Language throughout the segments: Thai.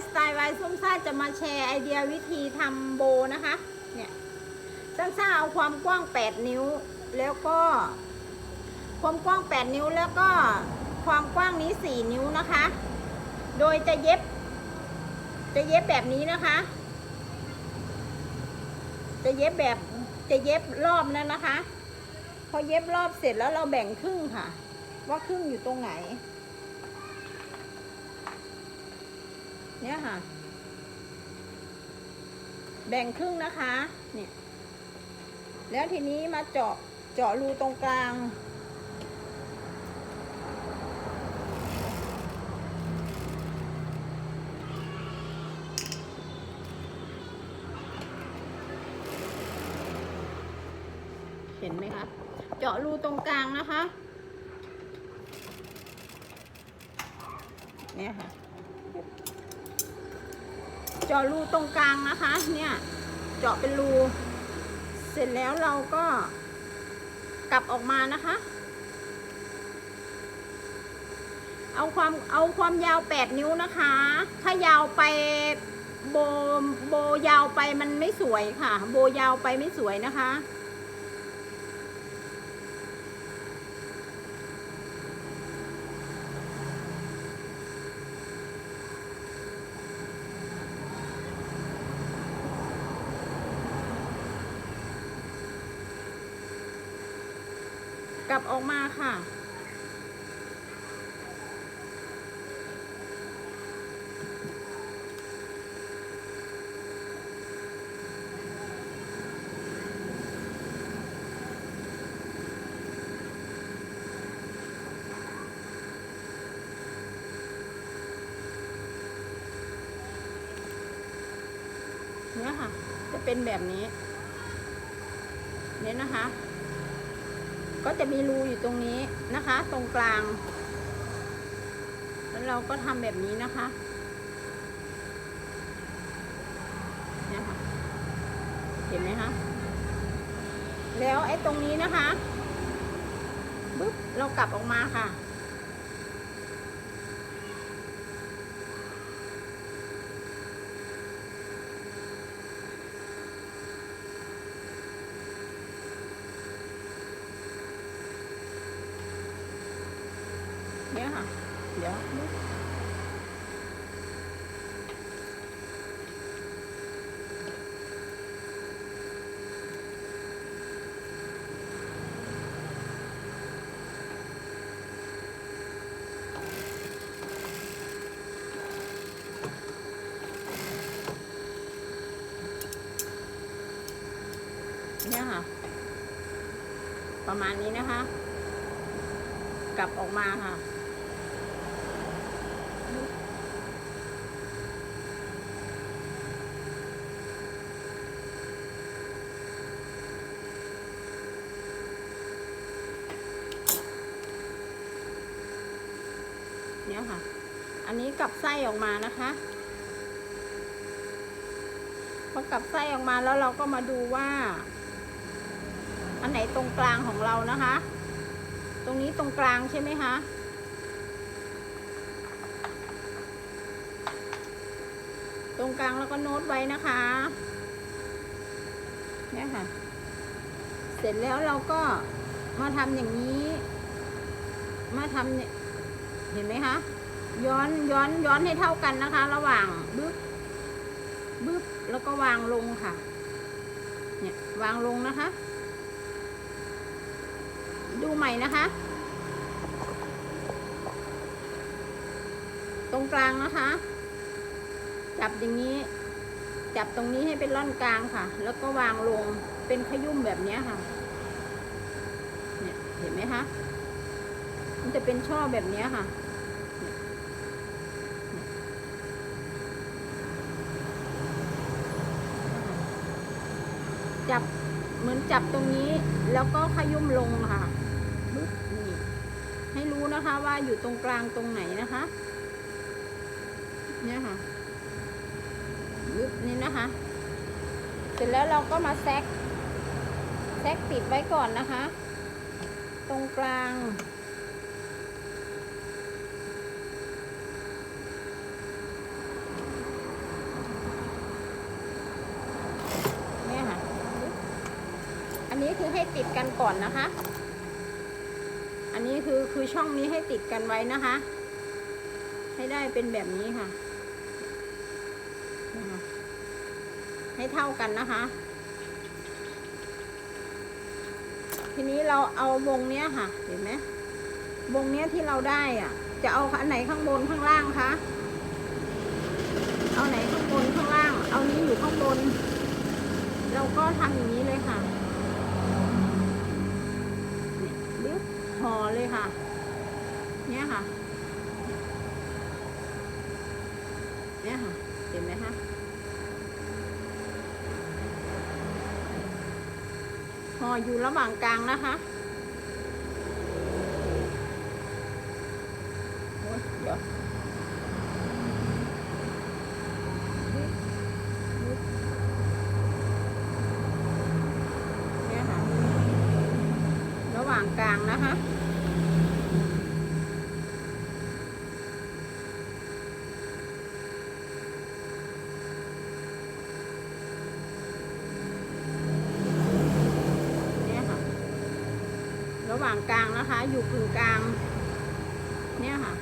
ฟ์สไตล์ไวท์ส้มซ่าจะมาแชร์ไอเดียวิธีทำโบนะคะ เนี่ยส้มซ่าเอาความกว้าง 8 นิ้ว แล้วก็ความกว้าง 8 นิ้วแล้วก็ความกว้างนี้ 4 นิ้วนะคะ โดยจะเย็บ จะเย็บแบบนี้นะคะ จะเย็บแบบจะเย็บรอบนั้นนะคะ พอเย็บรอบเสร็จแล้วเราแบ่งครึ่งค่ะ ว่าครึ่งอยู่ตรงไหน เนี่ยค่ะ แบ่งครึ่งนะคะ เนี่ย แล้วทีนี้มาเจาะ เจาะรูตรงกลางเห็นไหมคะ เจาะรูตรงกลางนะคะ เนี่ยค่ะ เจาะรูตรงกลางนะคะ เนี่ย เจาะเป็นรู เสร็จแล้วเราก็กลับออกมานะคะ เอาความเอาความยาว 8 นิ้วนะคะ ถ้ายาวไปโบโบยาวไปมันไม่สวยค่ะ โบยาวไปไม่สวยนะคะ กลับออกมาค่ะ เนี่ยค่ะ จะเป็นแบบนี้ เนี่ยนะคะ ก็จะมีรูอยู่ตรงนี้นะคะ ตรงกลาง แล้วเราก็ทำแบบนี้นะคะเนี่ยค่ะเห็นไหมคะแล้วไอ้ตรงนี้นะคะปึ๊บเรากลับออกมาค่ะ เนี่ยค่ะ เดี๋ยวเนี่ยค่ะ ประมาณนี้นะคะ กลับออกมาค่ะ นี่ยค่ะ อันนี้กลับไส้ออกมานะคะพอกลับไส้ออกมาแล้วเราก็มาดูว่า อันไหนตรงกลางของเรานะคะ ตรงนี้ตรงกลางใช่ไหมคะตรงกลางแล้วก็โน้ตไว้นะคะ เนี่ยค่ะ เสร็จแล้วเราก็มาทำอย่างนี้ มาทำเนี่ย เห็นไหมคะ ย้อนย้อนย้อนให้เท่ากันนะคะ ระหว่างบึ๊บบึ๊บแล้วก็วางลงค่ะ เนี่ยวางลงนะคะ ดูใหม่นะคะ ตรงกลางนะคะ จับอย่างนี้ จับตรงนี้ให้เป็นร่อนกลางค่ะ แล้วก็วางลงเป็นขยุ่มแบบนี้ค่ะ เนี่ยเห็นไหมคะ มันจะเป็นช่อแบบนี้ค่ะ จับเหมือนจับตรงนี้ แล้วก็ขยุ่มลงค่ะปึ๊บนี่ให้รู้นะคะว่าอยู่ตรงกลางตรงไหนนะคะ เนี่ยค่ะปึ๊บนี่นะคะ เสร็จแล้วเราก็มาแซกแซกติดไว้ก่อนนะคะ ตรงกลางี้คือให้ติดกันก่อนนะคะ อันนี้คือคือช่องนี้ให้ติดกันไว้นะคะ ให้ได้เป็นแบบนี้ค่ะนะคะให้เท่ากันนะคะ ทีนี้เราเอาวงเนี้ยค่ะ เห็นไหมวงเนี้ยที่เราได้อะ จะเอาอันไหนข้างบนข้างล่างคะ เอาไหนข้างบนข้างล่าง เอานี้อยู่ข้างบน เราก็ทำอย่างนี้เลยค่ะ ห่อเลยค่ะ เนี่ยค่ะ เนี่ยค่ะ เห็นไหมคะห่ออยู่ระหว่างกลางนะคะโอ๊ยเดี๋ยว เนี่ยค่ะ ระหว่างกลาง นะคะเนี่ค่ะระหว่างกลางนะคะ อยู่กึ่งกลาง เนี่ยค่ะ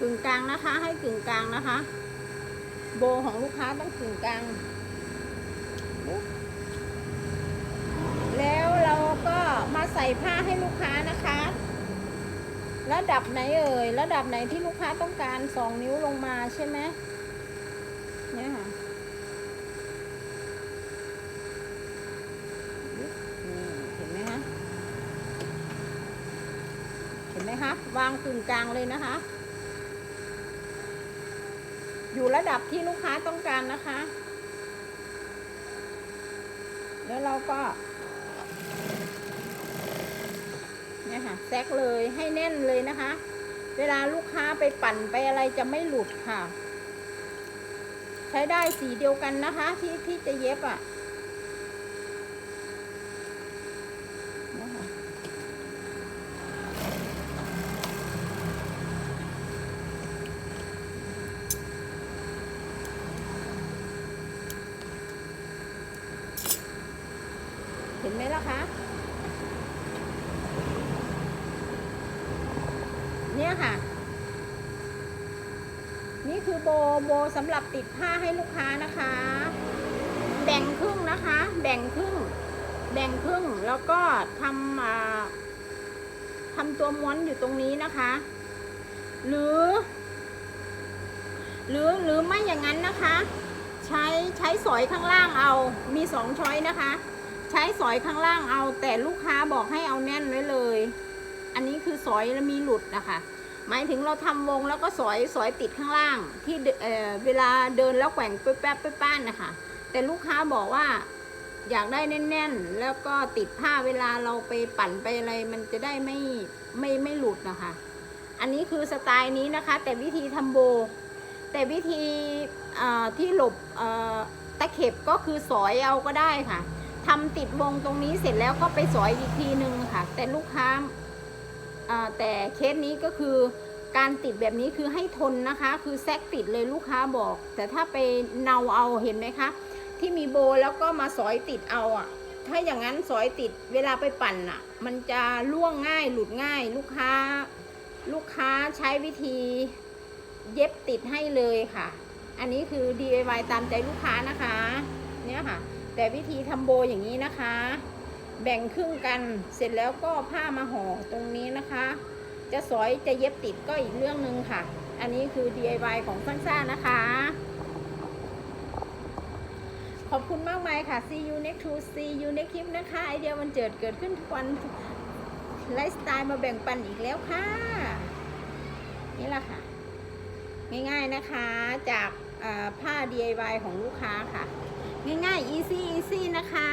กึ่งกลางนะคะ ให้กึ่งกลางนะคะ โบของลูกค้าต้องกึ่งกลาง แล้วเราก็มาใส่ผ้าให้ลูกค้านะคะ ระดับไหนเอ่ย ระดับไหนที่ลูกค้าต้องการสองนิ้วลงมาใช่ไหมเนี่ยค่ะนี่เห็นไหมคะเห็นไหมคะวางกึ่งกลางเลยนะคะ อยู่ระดับที่ลูกค้าต้องการนะคะ แล้วเราก็ เนี่ยค่ะแซกเลยให้แน่นเลยนะคะ เวลาลูกค้าไปปั่นไปอะไรจะไม่หลุดค่ะ ใช้ได้สีเดียวกันนะคะ ที่ที่จะเย็บอะ่ะเนี่ยค่ะเห็นไหมล่ะคะ เนี่ยค่ะ นี่คือโบโบสำหรับติดผ้าให้ลูกค้านะคะ แบ่งครึ่งนะคะ แบ่งครึ่ง แบ่งครึ่งแล้วก็ทำทำตัวม้วนอยู่ตรงนี้นะคะ หรือ หรือหรือไม่อย่างนั้นนะคะ ใช้ใช้สอยข้างล่างเอามีสองช้อยนะคะใช้สอยข้างล่างเอาแต่ลูกค้าบอกให้เอาแน่นไว้เลย อันนี้คือสอยแล้วมีหลุดนะคะ หมายถึงเราทำวงแล้วก็สอยสอยติดข้างล่าง ที่เเอ่อเวลาเดินแล้วแกว่งไปแป๊บไปป้านนะคะแต่ลูกค้าบอกว่าอยากได้แน่น ๆ แล้วก็ติดผ้าเวลาเราไปปั่นไปอะไร มันจะได้ไม่ไม่ไม่หลุดนะคะ อันนี้คือสไตล์นี้นะคะ แต่วิธีทำโบ แต่วิธีที่หลบตะเข็บก็คือสอยเอาก็ได้ค่ะทำติดวงตรงนี้เสร็จแล้วก็ไปสอยอีกทีนึงค่ะ แต่ลูกค้า แต่เคสนี้ก็คือการติดแบบนี้คือให้ทนนะคะ คือแซกติดเลยลูกค้าบอก แต่ถ้าไปเนาเอาเห็นไหมคะ ที่มีโบแล้วก็มาสอยติดเอาอะ ถ้าอย่างนั้นสอยติดเวลาไปปั่นอะ มันจะล่วงง่ายหลุดง่ายลูกค้า ลูกค้าใช้วิธีเย็บติดให้เลยค่ะ อันนี้คือ DIY ตามใจลูกค้านะคะ เนี่ยค่ะ แต่วิธีทำโบอย่างนี้นะคะ แบ่งครึ่งกันเสร็จแล้วก็ผ้ามาห่อตรงนี้นะคะ จะสอยจะเย็บติดก็อีกเรื่องหนึ่งค่ะ อันนี้คือ DIY ของฟันซ่านะคะ ขอบคุณมากมายค่ะ see you next to see you next clip นะคะ ไอเดียวันเจิดเกิดขึ้นทุกวันไลฟ์สไตล์มาแบ่งปันอีกแล้วค่ะ นี่แหละค่ะ ง่ายๆนะคะจากอ่าผ้า DIY ของลูกค้าค่ะ ง่ายๆ easy easy นะคะ